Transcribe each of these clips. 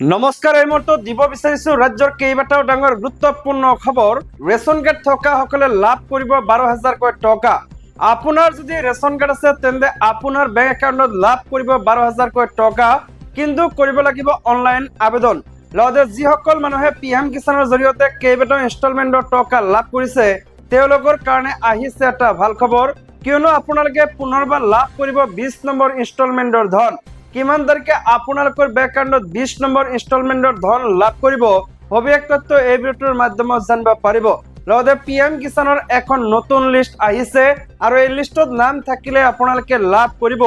নমস্কাৰ এই মুহূৰ্তত দিব বিচাৰিছো ৰাজ্যৰ কেইবাটাও ডাঙৰ গুৰুত্বপূৰ্ণ খবৰ। ৰেচন কাৰ্ড থকাসকলে লাভ কৰিব বাৰ হাজাৰকৈ টকা। আপোনাৰ যদি ৰেচন কাৰ্ড আছে, তেন্তে আপোনাৰ বেংক একাউণ্টত লাভ কৰিব বাৰ হাজাৰকৈ টকা। কিন্তু কৰিব লাগিব অনলাইন আবেদন। লগতে যিসকল মানুহে পি এম কিষাণৰ জৰিয়তে কেইবাটাও ইনষ্টলমেণ্টৰ টকা লাভ কৰিছে, তেওঁলোকৰ কাৰণে আহিছে এটা ভালো খবৰ। কিয়নো আপোনালোকে পুনৰবাৰ লাভ কৰিব বিশ নম্বৰ ইনষ্টলমেণ্টৰ ধন। কিমান তাৰিখে আপোনালোকৰ বেংক একাউণ্টত বিশ নম্বৰ ইনষ্টলমেণ্টৰ ধন লাভ কৰিব সবিশেষ তথ্য এই ভিডিঅ'টোৰ মাধ্যমত জানিব পাৰিব লগতে পি এম কিষাণৰ এখন নতুন লিষ্ট আহিছে আৰু এই লিষ্টত নাম থাকিলে আপোনালোকে লাভ কৰিব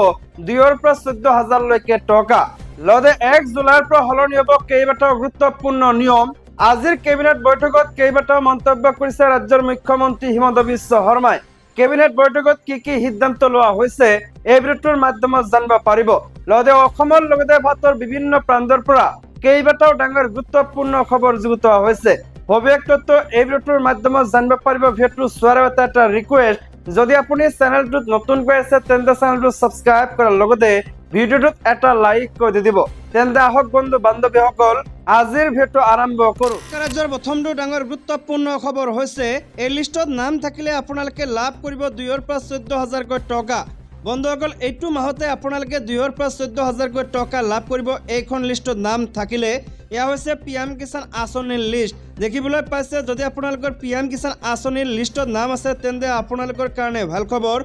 দুইৰ পৰা চৈধ্য হাজাৰলৈকে টকা। লগতে এক জুলাইৰ পৰা সলনি হ'ব কেইবাটাও গুৰুত্বপূৰ্ণ নিয়ম। আজিৰ কেবিনেট বৈঠকত কেইবাটাও মন্তব্য কৰিছে ৰাজ্যৰ মুখ্যমন্ত্ৰী হিমন্ত বিশ্ব শৰ্মাই। কেবিনেট বৈঠকত কি কি সিদ্ধান্ত লোৱা হৈছে, এই ভিডিঅ'টোৰ মাধ্যমত জানিব পাৰিব। লগতে অসমৰ লগতে ভাৰতৰ বিভিন্ন প্ৰান্তৰ পৰা কেইবাটাও ডাঙৰ গুৰুত্বপূৰ্ণ খবৰ যুগুত হৈছে। সবিশেষ তথ্য এই ভিডিঅ'টোৰ মাধ্যমত জানিব পাৰিব ভিডিঅ'টো চোৱাৰ এটা এটা ৰিকুৱেষ্ট যদি আপুনি চেনেলটোত নতুনকৈ আছে, তেন্তে চেনেলটো ছাবস্ক্ৰাইব কৰাৰ লগতে ভিডিঅ'টোত এটা লাইক কৰি দি দিব। তেন্তে আহক বন্ধু বান্ধৱীসকল, আজিৰ ভিডিঅ'টো আৰম্ভ কৰোঁ। ৰাজ্যৰ প্ৰথমটো ডাঙৰ গুৰুত্বপূৰ্ণ খবৰ হৈছে, এই লিষ্টত নাম থাকিলে আপোনালোকে লাভ কৰিব দুইৰ পৰা চৈধ্য হাজাৰকৈ টকা। বন্ধুসকল, এইটো মাহতে আপোনালোকে দুইৰ পৰা চৈধ্য হাজাৰকৈ টকা লাভ কৰিব, এইখন লিষ্টত নাম থাকিলে। এয়া হৈছে পি এম কিষাণ আঁচনিৰ লিষ্ট। দেখিবলৈ পাইছে, যদি আপোনালোকৰ পি এম কিষাণ আঁচনিৰ লিষ্টত নাম আছে, তেন্তে আপোনালোকৰ কাৰণে ভালো খবৰ।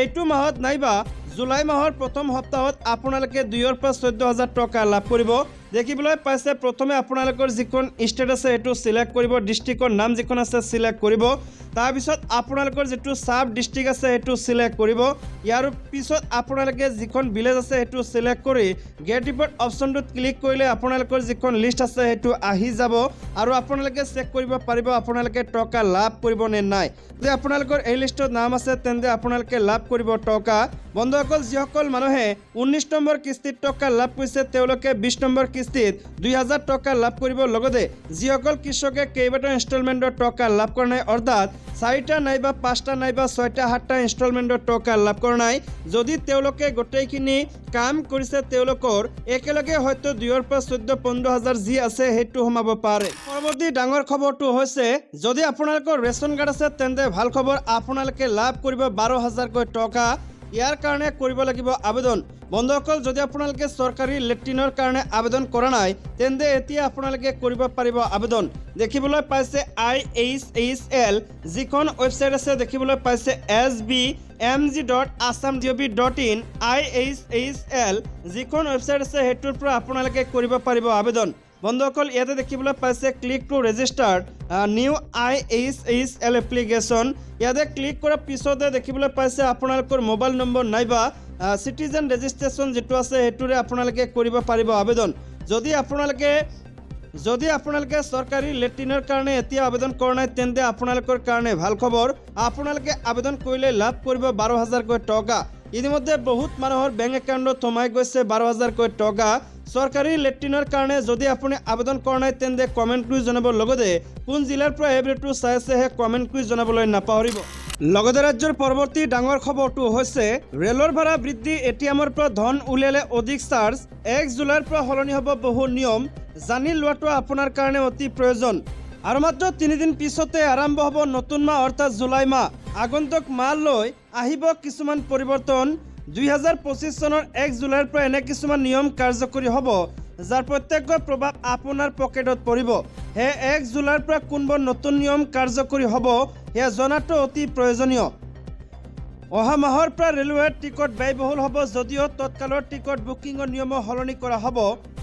এইটো মাহত নাইবা জুলাই মাহৰ প্ৰথম সপ্তাহত আপোনালোকে দুইৰ পৰা চৈধ্য হাজাৰ টকা লাভ কৰিব। দেখিবলৈ পাইছে, প্ৰথমে আপোনালোকৰ যিখন ষ্টেট আছে সেইটো চিলেক্ট কৰিব ডিষ্ট্ৰিক্টৰ নাম যিখন আছে চিলেক্ট কৰিব। তাৰপিছত আপোনালোকৰ যিটো চাব ডিষ্ট্ৰিক্ট আছে, সেইটো চিলেক্ট কৰিব। ইয়াৰ পিছত আপোনালোকে যিখন ভিলেজ আছে, সেইটো চিলেক্ট কৰি গেট ৰিপৰ্ট অপশ্যনটোত ক্লিক কৰিলে আপোনালোকৰ যিখন লিষ্ট আছে, সেইটো আহি যাব। আৰু আপোনালোকে চেক কৰিব পাৰিব, আপোনালোকে টকা লাভ কৰিব নে নাই। যদি আপোনালোকৰ এই লিষ্টত নাম আছে, তেন্তে আপোনালোকে লাভ কৰিব টকা। বন্ধুসকল, যিসকল মানুহে ঊনৈছ নম্বৰ কিস্তিত টকা লাভ কৰিছে, তেওঁলোকে বিছ নম্বৰ কিস্তিত দুই হাজাৰ টকা লাভ কৰিব লগতে যিসকল কৃষকে কেইবাটাও ইনষ্টলমেণ্টৰ টকা লাভ কৰা নাই। অৰ্থাৎ চাৰিটা নাইবা পাঁচটা নাইবা ছয়টা, সাতটা ইনষ্টলমেণ্টৰ টকা লাভ কৰা নাই। যদি তেওঁলোকে গোটেইখিনি কাম কৰিছে, তেওঁলোকৰ একেলগে হয়তো দুইৰ পৰা চৈধ্য, পোন্ধৰ হাজাৰ যি আছে, সেইটো সোমাব পাৰে। পৰৱৰ্তী ডাঙৰ খবৰটো হৈছে, যদি আপোনালোকৰ ৰেচন কাৰ্ড আছে, তেন্তে ভালো খবৰ। আপোনালোকে লাভ কৰিব বাৰ হাজাৰকৈ টকা। ইয়াৰ কাৰণে কৰিব লাগিব আবেদন। বন্ধুসকল, যদি আপোনালোকে চৰকাৰী লেট্ৰিনৰ কাৰণে আবেদন কৰা নাই, তেন্তে এতিয়া আপোনালোকে কৰিব পাৰিব আবেদন। দেখিবলৈ পাইছে আই এইচ এইচ এল, যিখন ৱেবছাইট আছে, দেখিবলৈ পাইছে S B M G dot Assam O' B dot in, I H H L, যিখন ৱেবছাইট আছে, সেইটোৰ পৰা আপোনালোকে কৰিব পাৰিব আবেদন। বন্ধুসকল, ইয়াতে দেখিবলৈ পাইছে click to register new I H H L application ইয়াতে ক্লিক কৰাৰ পিছতে দেখিবলৈ পাইছে আপোনালোকৰ মোবাইল নম্বৰ নাইবা চিটিজেন ৰেজিষ্ট্ৰেশ্যন যিটো আছে, সেইটোৰে আপোনালোকে কৰিব পাৰিব আবেদন। যদি আপোনালোকে যদি আপোনালোকে চৰকাৰী লেট্ৰিনৰ কাৰণে এতিয়া আবেদন কৰা নাই, তেন্তে আপোনালোকৰ কাৰণে ভালো খবৰ। আপোনালোকে আবেদন কৰিলে লাভ কৰিব বাৰ হাজাৰকৈ টকা। ইতিমধ্যে বহুত মানুহৰ বেংক একাউণ্টত সোমাই গৈছে বাৰ হাজাৰকৈ টকা। চৰকাৰী লেট্ৰিনৰ কাৰণে যদি আপুনি আবেদন কৰা নাই, তেন্তে কমেণ্ট কৰি জনাব। লগতে, কোন জিলাৰ পৰা এই ভিডিঅ'টো চাই আছে সেই কমেণ্ট কৰি জনাবলৈ নাপাহৰিব। লগতে ৰাজ্যৰ পৰৱৰ্তী ডাঙৰ খবৰটো হৈছে, ৰেলৰ ভাড়া বৃদ্ধি এ টি এমৰ পৰা ধন উলিয়ালে অধিক চাৰ্জ। এক জুলাইৰ পৰা সলনি হ'ব বহু নিয়ম। জানি লোৱাটো আপোনাৰ কাৰণে অতি প্ৰয়োজন। আৰু মাত্ৰ তিনিদিন পিছতে আৰম্ভ হ'ব নতুন মাহ, অৰ্থাৎ জুলাই মাহ। আগন্তুক মাহলৈ আহিব কিছুমান পৰিৱৰ্তন। দুই হাজাৰ পঁচিছ চনৰ এক জুলাইৰ পৰা এনে কিছুমান নিয়ম কাৰ্যকৰী হ'ব, যাৰ প্ৰত্যক্ষ প্ৰভাৱ আপোনাৰ পকেটত পৰিব। সেয়ে এক জুলাইৰ পৰা কোনবোৰ নতুন নিয়ম কাৰ্যকৰী হ'ব, সেয়া জনাটো অতি প্ৰয়োজনীয়। অহা মাহৰ পৰা ৰেলৱেৰ টিকট ব্যয়বহুল হ'ব যদিও তৎকালৰ টিকট বুকিঙৰ নিয়মো সলনি কৰা হ'ব।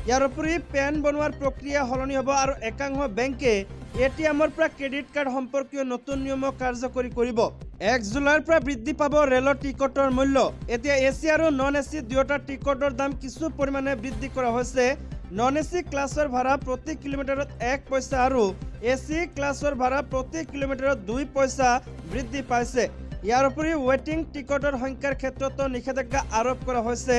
ইয়াৰ উপৰি পেন বনোৱাৰ প্ৰক্ৰিয়া সলনি হ'ব আৰু একাংশ বেংকে এ টি এমৰ পৰা ক্ৰেডিট কাৰ্ড সম্পৰ্কীয় নতুন নিয়মো কাৰ্যকৰী কৰিব। এক জুলাইৰ পৰা বৃদ্ধি পাব ৰেলৰ টিকটৰ মূল্য। এতিয়া এ চি আৰু নন এ চি দুয়োটা টিকটৰ দাম কিছু পৰিমাণে বৃদ্ধি কৰা হৈছে। নন এ চি ক্লাছৰ ভাড়া প্ৰতি কিলোমিটাৰত এক পইচা আৰু এ চি ক্লাছৰ ভাড়া প্ৰতি কিলোমিটাৰত দুই পইচা বৃদ্ধি পাইছে। ইয়াৰ উপৰি ৱেটিং টিকটৰ সংখ্যাৰ ক্ষেত্ৰতো নিষেধাজ্ঞা আৰোপ কৰা হৈছে।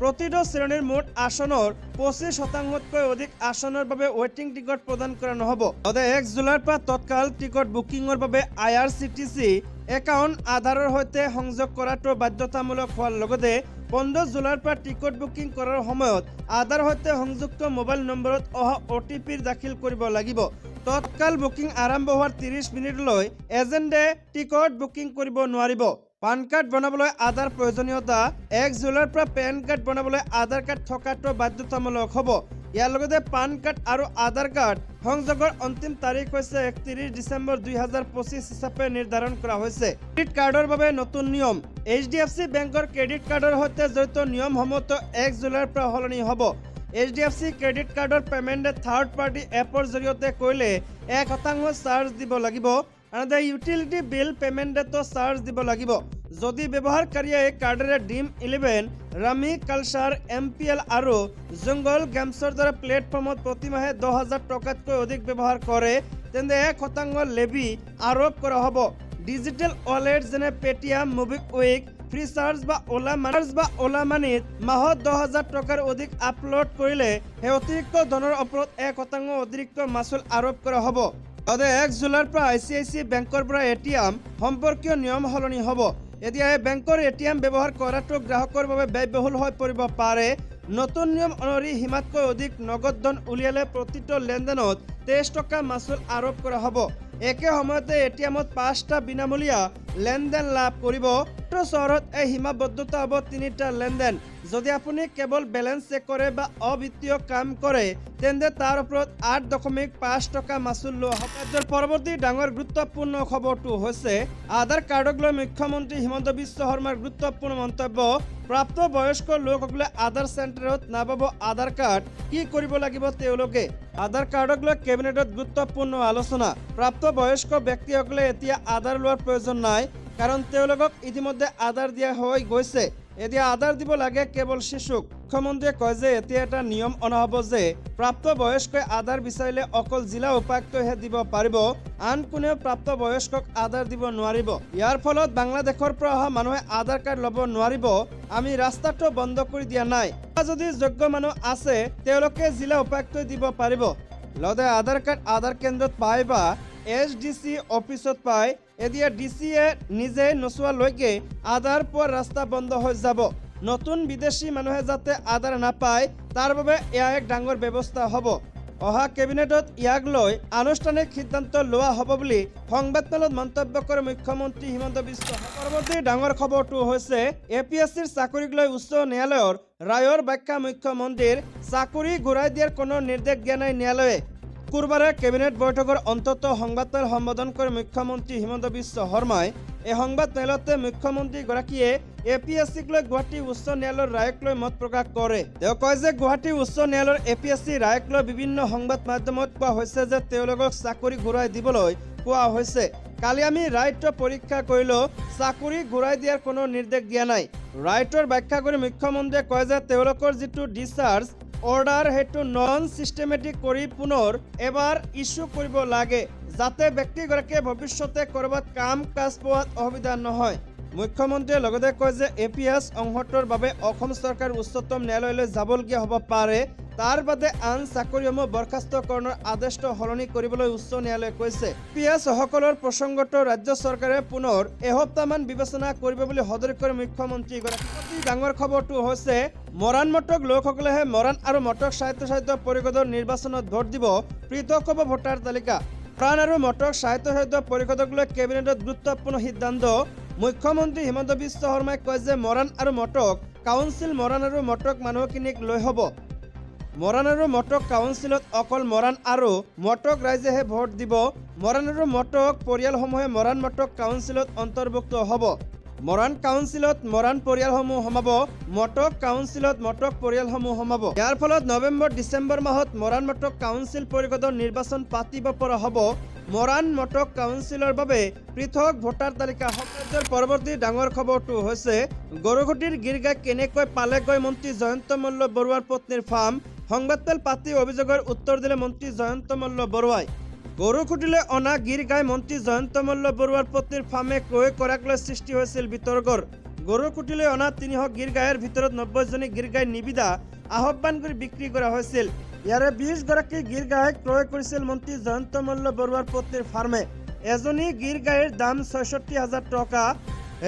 প্ৰতিটো শ্ৰেণীৰ মুঠ আসনৰ পঁচিছ শতাংশতকৈ অধিক আসনৰ বাবে ৱেটিং টিকট প্ৰদান কৰা নহ'ব। লগতে এক জুলাইৰ পৰা তৎকাল টিকট বুকিঙৰ বাবে I R C T C account আধাৰৰ সৈতে সংযোগ কৰাটো বাধ্যতামূলক হোৱাৰ লগতে পোন্ধৰ জুলাইৰ পৰা টিকট বুকিং কৰাৰ সময়ত আধাৰ সৈতে সংযুক্ত মোবাইল নম্বৰত অহা অ' দাখিল কৰিব লাগিব। তৎকাল বুকিং আৰম্ভ হোৱাৰ ত্ৰিছ মিনিটলৈ এজেণ্টে টিকট বুকিং কৰিব নোৱাৰিব। পান কাৰ্ড বনাবলৈ আধাৰ প্ৰয়োজনীয়তা, এক জুলাইৰ পৰা পেন কাৰ্ড বনাবলৈ আধাৰ কাৰ্ড থকাটো বাধ্যতামূলক হ'ব। ইয়াৰ লগতে পান কাৰ্ড আৰু আধাৰ কাৰ্ড সংযোগৰ অন্তিম তাৰিখ হৈছে একত্ৰিছ ডিচেম্বৰ দুই হাজাৰ পঁচিছ হিচাপে নিৰ্ধাৰণ কৰা হৈছে। ক্ৰেডিট কাৰ্ডৰ বাবে নতুন নিয়ম। এইচ ডি এফ চি বেংকৰ ক্ৰেডিট কাৰ্ডৰ সৈতে জড়িত নিয়মসমূহতো এক জুলাইৰ পৰা সলনি হ'ব। H D F C credit কাৰ্ডৰ পে'মেণ্টে থাৰ্ড পাৰ্টি এপৰ জৰিয়তে কৰিলে এক শতাংশ চাৰ্জ দিব লাগিব। আনহাতে ইউটিলিটি বিল পে'মেণ্টতো চাৰ্জ দিব লাগিব। যদি ব্যৱহাৰকাৰীয়ে কাৰ্ডেৰে dream eleven rummy culture, M P L আৰু জংগল গেমছৰ দৰে প্লেটফৰ্মত প্ৰতিমাহে দহ হাজাৰ টকাতকৈ অধিক ব্যৱহাৰ কৰে, তেন্তে এক শতাংশ লেবি আৰোপ কৰা হ'ব। ডিজিটেল ৱালেট যেনে পেটিএম মুবিকুইক ফ্ৰী চাৰ্জ বা অ'লা মাৰ্জ বা অ'লা মানিত মাহত দহ হাজাৰ টকাৰ অধিক আপলোড কৰিলে, সেই অতিৰিক্ত ধনৰ ওপৰত এক শতাংশ অতিৰিক্ত মাচুল আৰোপ কৰা হ'ব। লগতে এক জুলাইৰ পৰা আই চি আই চি বেংকৰ পৰা এ টি এম সম্পৰ্কীয় নিয়ম সলনি হ'ব। এতিয়া এই বেংকৰ এ টি এম ব্যৱহাৰ কৰাটো গ্ৰাহকৰ বাবে ব্যয়বহুল হৈ পৰিব পাৰে। নতুন নিয়ম অনুসৰি সীমাতকৈ অধিক নগদ ধন উলিয়ালে প্ৰতিটো লেনদেনত তেইছ টকা মাচুল আৰোপ কৰা হ'ব। একে সময়তে এ টি এমত পাঁচটা বিনামূলীয়া লেনদেন লাভ কৰিব। চহৰত এই সীমাবদ্ধতা হ'ব তিনিটা লেনদেন। যদি আপুনি কেৱল বেলেঞ্চ চেক কৰে বা অবিত্তীয় কাম কৰে, তেন্তে তাৰ ওপৰত আঠ দশমিক পাঁচ টকা মাচুল লোৱা হ'ব। ৰাজ্যৰ পৰৱৰ্তী ডাঙৰ গুৰুত্বপূৰ্ণ খবৰটো হৈছে, আধাৰ লৈ মুখ্যমন্ত্ৰী হিমন্ত বিশ্ব শৰ্মাৰ গুৰুত্বপূৰ্ণ মন্তব্য। প্ৰাপ্ত বয়স্ক লোকসকলে আধাৰ চেণ্টাৰত নাপাব আধাৰ কাৰ্ড কি কৰিব লাগিব তেওঁলোকে? আধাৰ কাৰ্ডক লৈ কেবিনেটত গুৰুত্বপূৰ্ণ আলোচনা। প্ৰাপ্ত বয়স্ক ব্যক্তিসকলে এতিয়া আধাৰ লোৱাৰ প্ৰয়োজন নাই, কাৰণ তেওঁলোকক ইতিমধ্যে আধাৰ দিয়া হৈ গৈছে। এতিয়া আধাৰ দিব লাগে কেৱল শিশুক। মুখ্যমন্ত্ৰীয়ে কয় যে এতিয়া এটা নিয়ম অনা হ'ব যে প্ৰাপ্ত বয়স্কই আধাৰ বিচাৰিলে অকল জিলা উপায়ুক্তইহে দিব পাৰিব, আন কোনেও প্ৰাপ্ত বয়স্কক আধাৰ দিব নোৱাৰিব। ইয়াৰ ফলত বাংলাদেশৰ পৰা অহা মানুহে আধাৰ কাৰ্ড ল'ব নোৱাৰিব, আমি ৰাস্তাটো বন্ধ কৰি দিয়া নাই। যদি যোগ্য মানুহ আছে, তেওঁলোকে জিলা উপায়ুক্তই দিব পাৰিব। লগতে আধাৰ কাৰ্ড আধাৰ কেন্দ্ৰত পায় বা এছ ডি চি অফিচত পায় এতিয়া ডি চিয়ে নিজে নোচোৱালৈকে আধাৰ পোৱাৰ ৰাস্তা বন্ধ হৈ যাব। নতুন বিদেশি মানুহে যাতে আধাৰ নাপায়, তাৰ বাবে এয়া এক ডাঙৰ ব্যৱস্থা হ'ব। অহা কেবিনেটত ইয়াক লৈ আনুষ্ঠানিক সিদ্ধান্ত লোৱা হ'ব বুলি সংবাদমেলত মন্তব্য কৰে মুখ্যমন্ত্ৰী হিমন্ত বিশ্ব। পৰৱৰ্তী ডাঙৰ খবৰটো হৈছে, এ পি এছ চিৰ চাকৰিক লৈ উচ্চ ন্যায়ালয়ৰ ৰায়ৰ ব্যাখ্যা মুখ্যমন্ত্ৰীৰ চাকৰি ঘূৰাই দিয়াৰ কোনো নিৰ্দেশ দিয়া নাই ন্যায়ালয়ে। শুকুৰবাৰে কেবিনেট বৈঠকৰ অন্তত সংবাদমেল সম্বোধন কৰি মুখ্যমন্ত্ৰী হিমন্ত বিশ্ব শৰ্মাই এই সংবাদমেলতে মুখ্যমন্ত্ৰীগৰাকীয়ে এ পি এছ চিক লৈ গুৱাহাটী উচ্চ ন্যায়ালয়ৰ ৰায়ক লৈ মত প্ৰকাশ কৰে। তেওঁ কয় যে গুৱাহাটী উচ্চ ন্যায়ালয়ৰ এ পি এছ চি ৰায়ক লৈ বিভিন্ন সংবাদ মাধ্যমত কোৱা হৈছে যে তেওঁলোকক চাকৰি ঘূৰাই দিবলৈ কোৱা হৈছে। কালি আমি ৰায়টো পৰীক্ষা কৰিলোঁ চাকৰি ঘূৰাই দিয়াৰ কোনো নিৰ্দেশ দিয়া নাই। ৰায়টোৰ ব্যাখ্যা কৰি মুখ্যমন্ত্ৰীয়ে কয় যে তেওঁলোকৰ যিটো ডিচাৰ্জ অৰ্ডাৰ সেইটো নন চিষ্টেমেটিক কৰি পুনৰ এবাৰ ইছ্যু কৰিব লাগে, যাতে ব্যক্তিগৰাকীয়ে ভৱিষ্যতে ক'ৰবাত কাম, কাজ পোৱাত অসুবিধা নহয়। মুখ্যমন্ত্ৰীয়ে লগতে কয় যে এ পি এছ অংশটোৰ বাবে অসম চৰকাৰ উচ্চতম ন্যায়ালয়লৈ যাবলগীয়া হ'ব পাৰে। তাৰ বাদে আন চাকৰিসমূহ বৰ্খাস্তকৰণৰ আদেশটো সলনি কৰিবলৈ উচ্চ ন্যায়ালয়ে কৈছে। পি এছ সকলৰ প্ৰসংগটো ৰাজ্য চৰকাৰে পুনৰ এসপ্তাহমান বিবেচনা কৰিব বুলি সদৰি কৰে মুখ্যমন্ত্ৰীগৰাকী। অতি ডাঙৰ খবৰটো হৈছে, মৰাণ মটক লোকসকলেহে মৰাণ আৰু মটক স্বায়ত্তশাসিত পৰিষদৰ নিৰ্বাচনত ভোট দিব পৃথক হ'ব ভোটাৰ তালিকা। প্ৰাণ আৰু মটক স্বায়ত্তশাসিত পৰিষদক লৈ কেবিনেটত গুৰুত্বপূৰ্ণ সিদ্ধান্ত। মুখ্যমন্ত্ৰী হিমন্ত বিশ্ব শৰ্মাই কয় যে মৰাণ আৰু মটক কাউন্সিল মৰাণ আৰু মটক মানুহখিনিক লৈ হ'ব। মৰাণ আৰু মটক কাউন্সিলত অকল মৰাণ আৰু মটক ৰাইজেহে ভোট দিব। মৰাণ আৰু মটক পৰিয়ালসমূহে মৰাণ মটক কাউন্সিলত অন্তৰ্ভুক্ত হ'ব। মৰাণ কাউন্সিলত মৰাণ পৰিয়ালসমূহ সোমাব, মটক কাউন্সিলত মটক পৰিয়ালসমূহ সোমাব। ইয়াৰ ফলত নৱেম্বৰ, ডিচেম্বৰ মাহত মৰাণ মটক কাউন্সিল পৰিষদৰ নিৰ্বাচন পাতিব পৰা হ'ব। মৰাণ মটক কাউন্সিলৰ বাবে পৃথক ভোটাৰ তালিকা হ'ব। পৰৱৰ্তী ডাঙৰ খবৰটো হৈছে, গৰুঘুটিৰ গিৰগাই কেনেকৈ পালেগৈ মন্ত্ৰী জয়ন্ত মল্ল বৰুৱাৰ পত্নীৰ ফাৰ্ম সংবাদমেল পাতি অভিযোগৰ উত্তৰ দিলে মন্ত্ৰী জয়ন্ত মল্ল বৰুৱাই গৰুখুটিলৈ অনা গিৰ গাই মন্ত্ৰী জয়ন্ত মল্ল বৰুৱাৰ পত্নীৰ ফাৰ্মে ক্ৰয় কৰাক সৃষ্টি হৈছিল বিতৰ্কৰ। গৰুকুটিলৈ অনা তিনিশ গাইৰ ভিতৰত নব্বৈজনী গিৰ গাই নিবিদা, আহ্বান কৰি বিক্ৰী কৰা হৈছিল। ইয়াৰে বিশগৰাকী গিৰ গাইক ক্ৰয় কৰিছিল মন্ত্ৰী জয়ন্ত মল্ল বৰুৱাৰ পত্নীৰ ফাৰ্মে। এজনী গাইৰ দাম ছয়ষষ্ঠি হাজাৰ টকা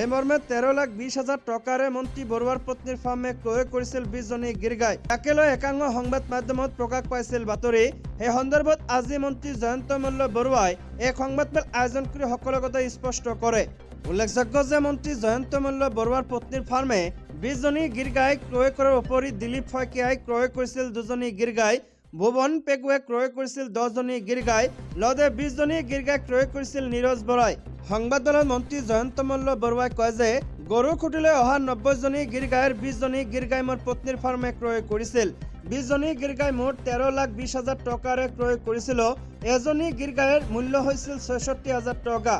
এই মর্মে তেরো লাখ বিশ হাজাৰ টকাৰে মন্ত্ৰী বৰুৱাৰ পত্নীৰ ফাৰ্মে ক্ৰয় কৰিছিল বিশজনী গিৰগাই। তাকে লৈ একাংশ সংবাদ মাধ্যমত প্ৰকাশ পাইছিল বাতৰি। সেই সন্দৰ্ভত আজি মন্ত্ৰী জয়ন্ত মল্ল বৰুৱাই এক সংবাদমেল আয়োজন কৰি সকলো কথা স্পষ্ট কৰে। উল্লেখযোগ্য যে মন্ত্ৰী জয়ন্ত মল্ল বৰুৱাৰ পত্নীৰ ফাৰ্মে বিশজনী গিৰগাই ক্ৰয় কৰাৰ উপৰি দিলীপ শইকীয়াই ক্ৰয় কৰিছিল দুজনী গিৰগাই। ভুৱন পেগুৱে ক্ৰয় কৰিছিল দহজনী গিৰগাই লগতে বিশজনী গিৰগাই ক্ৰয় কৰিছিল নীৰজ বৰাই। সংবাদমেলত মন্ত্ৰী জয়ন্ত মল্ল বৰুৱাই কয় যে, গৰু খুটিলৈ অহা নব্বৈজনী গিৰগাইৰ বিশজনী গিৰগাই মোৰ পত্নীৰ ফাৰ্মে ক্ৰয় কৰিছিল। বিশজনী গিৰগাই মুঠ তেৰ লাখ বিশ হাজাৰ টকাৰে ক্ৰয় কৰিছিলোঁ। এজনী গিৰগাইৰ মূল্য হৈছিল ছয়ষষ্ঠি হাজাৰ টকা।